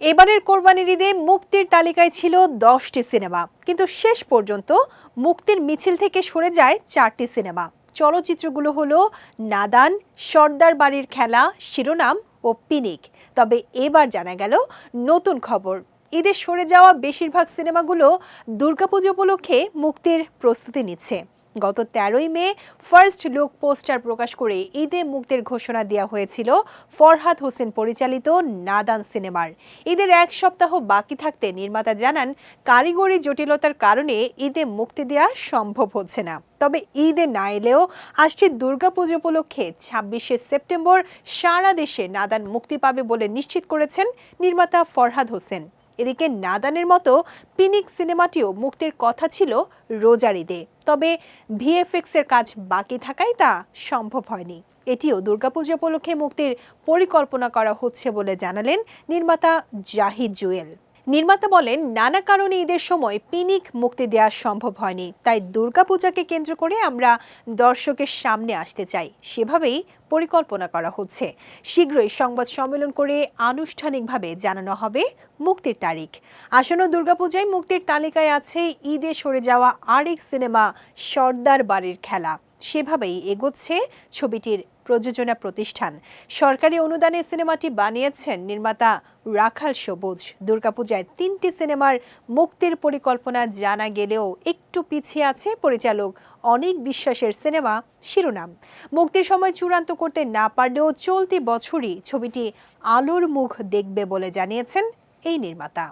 এবারের কোরবানির ঈদে মুক্তির তালিকায় ছিল দশটি সিনেমা। কিন্তু শেষ পর্যন্ত মুক্তির মিছিল থেকে সরে যায় চারটি সিনেমা। চলচ্চিত্রগুলো হলো নাদান, সর্দার বাড়ির খেলা, শিরোনাম ও পিনিক। তবে এবার জানা গেল নতুন খবর। ঈদে সরে যাওয়া বেশিরভাগ সিনেমাগুলো দুর্গাপুজো উপলক্ষে মুক্তির প্রস্তুতি নিচ্ছে। গত তেরোই মে ফার্স্ট লুক পোস্টার প্রকাশ করে ঈদে মুক্তির ঘোষণা দেওয়া হয়েছিল ফরহাদ হোসেন পরিচালিত নাদান সিনেমার। ঈদের এক সপ্তাহ বাকি থাকতে নির্মাতা জানান, কারিগরি জটিলতার কারণে ঈদে মুক্তি দেওয়া সম্ভব হচ্ছে না। তবে ঈদে না এলেও আসছে দুর্গাপুজো উপলক্ষে ছাব্বিশে সেপ্টেম্বর সারা দেশে নাদান মুক্তি পাবে বলে নিশ্চিত করেছেন নির্মাতা ফরহাদ হোসেন। এদিকে নাদানের মতো পিনিক সিনেমাটিও মুক্তির কথা ছিল রোজার ঈদে। তবে ভিএফএক্স এর কাজ বাকি থাকায় তা সম্ভব হয়নি। এটিও দুর্গাপূজা উপলক্ষে মুক্তির পরিকল্পনা করা হচ্ছে বলে জানালেন নির্মাতা জাহিদ জুয়েল। নির্মাতা বলেন, নানা কারণে ঈদের সময় পিনিক মুক্তি দেওয়া সম্ভব হয়নি। তাই দুর্গাপূজাকে কেন্দ্র করে আমরা দর্শকের সামনে আসতে চাই। সেভাবেই পরিকল্পনা করা হচ্ছে। শীঘ্রই সংবাদ সম্মেলন করে আনুষ্ঠানিকভাবে জানানো হবে মুক্তির তারিখ। আসন্ন দুর্গাপূজায় মুক্তির তালিকায় আছে ঈদে সরে যাওয়া আরেক সিনেমা, সর্দার বাড়ির খেলা। সেভাবেই এগোচ্ছে ছবিটির প্রযোজনা প্রতিষ্ঠান। সরকারি অনুদানে সিনেমাটি বানিয়েছেন নির্মাতা রাখাল সবুজ। দুর্গাপূজায় তিনটি সিনেমার মুক্তির পরিকল্পনা জানা গেলেও একটু পিছিয়ে আছে পরিচালক অনেক বিশ্বাসের সিনেমা শিরোনাম। মুক্তির সময় চূড়ান্ত করতে না পারলেও চলতি বছরই ছবিটি আলোর মুখ দেখবে বলে জানিয়েছেন এই নির্মাতা।